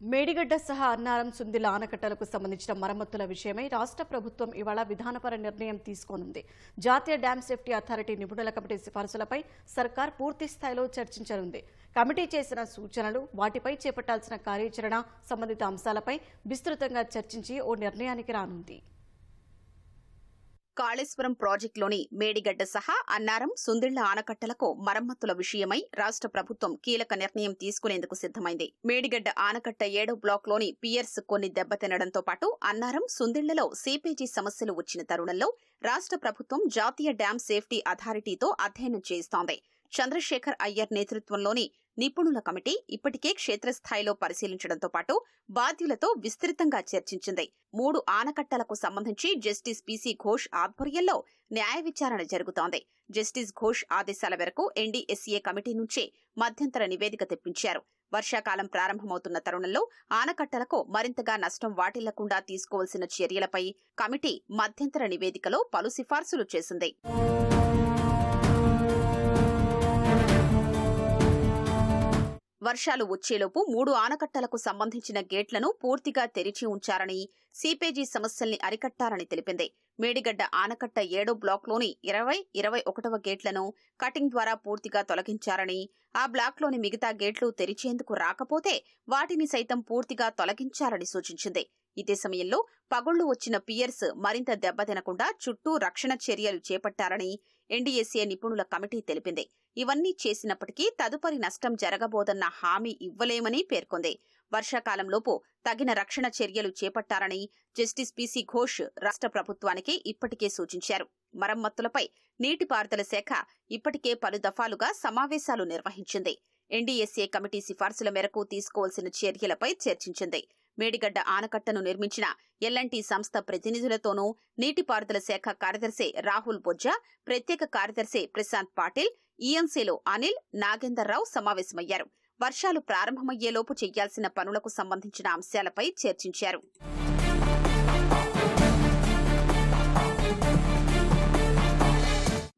మేడిగడ్డ సహా అన్నారం సుందిల ఆనకట్టలకు సంబంధించిన మరమ్మతుల విషయమై రాష్ట్ర ప్రభుత్వం ఇవాళ విధానపర నిర్ణయం తీసుకోనుంది. జాతీయ డ్యాం సేఫ్టీ అథారిటీ నిపుణుల కమిటీ సిఫార్సులపై సర్కార్ పూర్తి స్థాయిలో చర్చించనుంది. కమిటీ చేసిన సూచనలు వాటిపై చేపట్టాల్సిన కార్యాచరణ సంబంధిత అంశాలపై విస్తృతంగా చర్చించి ఓ నిర్ణయానికి రానుంది. కాళేశ్వరం ప్రాజెక్టులోని మేడిగడ్డ సహా అన్నారం సుందిళ్ళ ఆనకట్టలకు మరమ్మతుల విషయమై రాష్ట్ర ప్రభుత్వం కీలక నిర్ణయం తీసుకునేందుకు సిద్దమైంది మేడిగడ్డ ఆనకట్ట ఏడో బ్లాక్లోని పియర్స్ కొన్ని దెబ్బతినడంతో పాటు అన్నారం సుందిళ్ళలో సీపేజీ సమస్యలు వచ్చిన తరుణంలో రాష్ట్ర ప్రభుత్వం జాతీయ డ్యాం సేఫ్టీ అథారిటీతో అధ్యయనం చేస్తోంది. చంద్రశేఖర్ అయ్యర్ నేతృత్వంలోని నిపుణుల కమిటీ ఇప్పటికే క్షేత్రస్థాయిలో పరిశీలించడంతో పాటు బాధ్యులతో విస్తృతంగా చర్చించింది. మూడు ఆనకట్టలకు సంబంధించి జస్టిస్ పీసీ ఘోష్ ఆధ్వర్యంలో న్యాయ విచారణ జరుగుతోంది. జస్టిస్ ఘోష్ ఆదేశాల మేరకు ఎన్డీఎస్ఏ కమిటీ నుంచే మధ్యంతర నివేదిక తెప్పించారు. వర్షాకాలం ప్రారంభమవుతున్న తరుణంలో ఆనకట్టలకు మరింతగా నష్టం వాటిల్లకుండా తీసుకోవాల్సిన చర్యలపై కమిటీ మధ్యంతర నివేదికలో పలు సిఫార్సులు చేసింది. వర్షాలు వచ్చేలోపు మూడు ఆనకట్టలకు సంబంధించిన గేట్లను పూర్తిగా తెరిచి ఉంచారని సీపేజీ సమస్యల్ని అరికట్టారని తెలిపింది. మేడిగడ్డ ఆనకట్ట ఏడో బ్లాక్లోని ఇరవై ఇరవై ఒకటవ గేట్లను కటింగ్ ద్వారా పూర్తిగా తొలగించారని ఆ బ్లాక్లోని మిగతా గేట్లు తెరిచేందుకు రాకపోతే వాటిని సైతం పూర్తిగా తొలగించారని సూచించింది. ఇదే సమయంలో పగుళ్ళు వచ్చిన పియర్స్ మరింత దెబ్బతినకుండా చుట్టూ రక్షణ చర్యలు చేపట్టారని ఎన్డీఎస్ఏ నిపుణుల కమిటీ తెలిపింది. ఇవన్నీ చేసినప్పటికీ తదుపరి నష్టం జరగబోదన్న హామీ ఇవ్వలేమని పేర్కొంది. వర్షాకాలంలోపు తగిన రక్షణ చర్యలు చేపట్టారని జస్టిస్ పీసీ ఘోష్ రాష్ట్ర ప్రభుత్వానికి ఇప్పటికే సూచించారు. మరమ్మతులపై నీటిపారుదల శాఖ ఇప్పటికే పలు దఫాలుగా సమావేశాలు నిర్వహించింది. ఎన్డీఎస్ఏ కమిటీ సిఫార్సుల మేరకు తీసుకోవాల్సిన చర్యలపై చర్చించింది. మేడిగడ్డ ఆనకట్టను నిర్మించిన ఎల్ఎన్టీ సంస్థ ప్రతినిధులతోనూ నీటిపారుదల శాఖ కార్యదర్శి రాహుల్ బొజ్జా ప్రత్యేక కార్యదర్శి ప్రశాంత్ పాటిల్ ఈఎంసీలో అనిల్ నాగేందర్రావు సమావేశమయ్యారు. వర్షాలు ప్రారంభమయ్యేలోపు చేయాల్సిన పనులకు సంబంధించిన అంశాలపై చర్చించారు.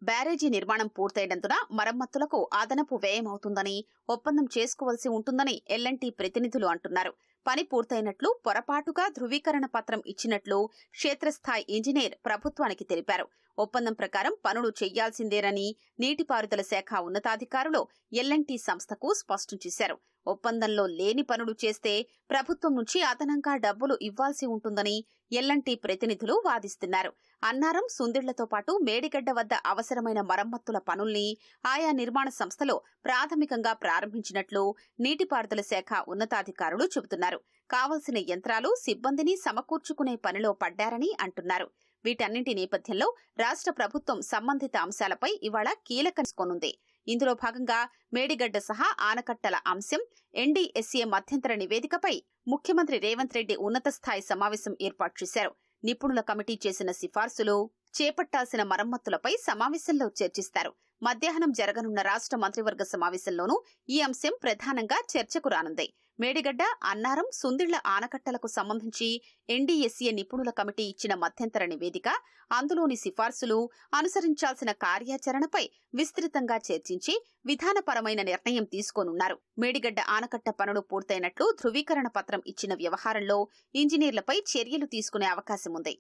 బ్యారేజీ నిర్మాణం పూర్తయినందున మరమ్మతులకు అదనపు వ్యయమవుతుందని ఒప్పందం చేసుకోవాల్సి ఉంటుందని ఎల్ఎన్టీ ప్రతినిధులు అంటున్నారు. పని పూర్తయినట్లు పొరపాటుగా ధృవీకరణ పత్రం ఇచ్చినట్లు క్షేత్రస్థాయి ఇంజనీర్ ప్రభుత్వానికి తెలిపారు. ఒప్పందం ప్రకారం పనులు చెయ్యాల్సిందేనని నీటిపారుదల శాఖ ఉన్నతాధికారులు ఎల్ఎన్టీ సంస్థకు స్పష్టం చేశారు. ఒప్పందంలో లేని పనులు చేస్తే ప్రభుత్వం నుంచి అదనంగా డబ్బులు ఇవ్వాల్సి ఉంటుందని ఎల్ఎన్టీ ప్రతినిధులు వాదిస్తున్నారు. అన్నారం సుందిళ్ళతో పాటు మేడిగడ్డ వద్ద అవసరమైన మరమ్మతుల పనుల్ని ఆయా నిర్మాణ సంస్థలో ప్రాథమికంగా ప్రారంభించినట్లు నీటిపారుదల శాఖ ఉన్నతాధికారులు చెబుతున్నారు. కావలసిన యంత్రాలు సిబ్బందిని సమకూర్చుకునే పనిలో పడ్డారని అంటున్నారు. వీటన్నింటి నేపథ్యంలో రాష్ట్ర ప్రభుత్వం సంబంధిత అంశాలపై ఇవాళ కీలక ఇందులో భాగంగా మేడిగడ్డ సహా ఆనకట్టల అంశం ఎన్డీఎస్ఏ మధ్యంతర నివేదికపై ముఖ్యమంత్రి రేవంత్ రెడ్డి ఉన్నత స్థాయి సమావేశం ఏర్పాటు చేశారు. నిపుణుల కమిటీ చేసిన సిఫార్సులు చేపట్టాల్సిన మరమ్మతులపై సమావేశంలో చర్చిస్తారు. మధ్యాహ్నం జరగనున్న రాష్ట్ర మంత్రివర్గ సమావేశంలోనూ ఈ అంశం ప్రధానంగా చర్చకు రానుంది. మేడిగడ్డ అన్నారం సుందిళ్ళ ఆనకట్టలకు సంబంధించి ఎన్డీఎస్ఏ నిపుణుల కమిటీ ఇచ్చిన మధ్యంతర నివేదిక అందులోని సిఫార్సులు అనుసరించాల్సిన కార్యాచరణపై విస్తృతంగా చర్చించి విధానపరమైన నిర్ణయం తీసుకోనున్నారు. మేడిగడ్డ ఆనకట్ట పనులు పూర్తయినట్లు ధృవీకరణ పత్రం ఇచ్చిన వ్యవహారంలో ఇంజనీర్లపై చర్యలు తీసుకునే అవకాశం ఉంది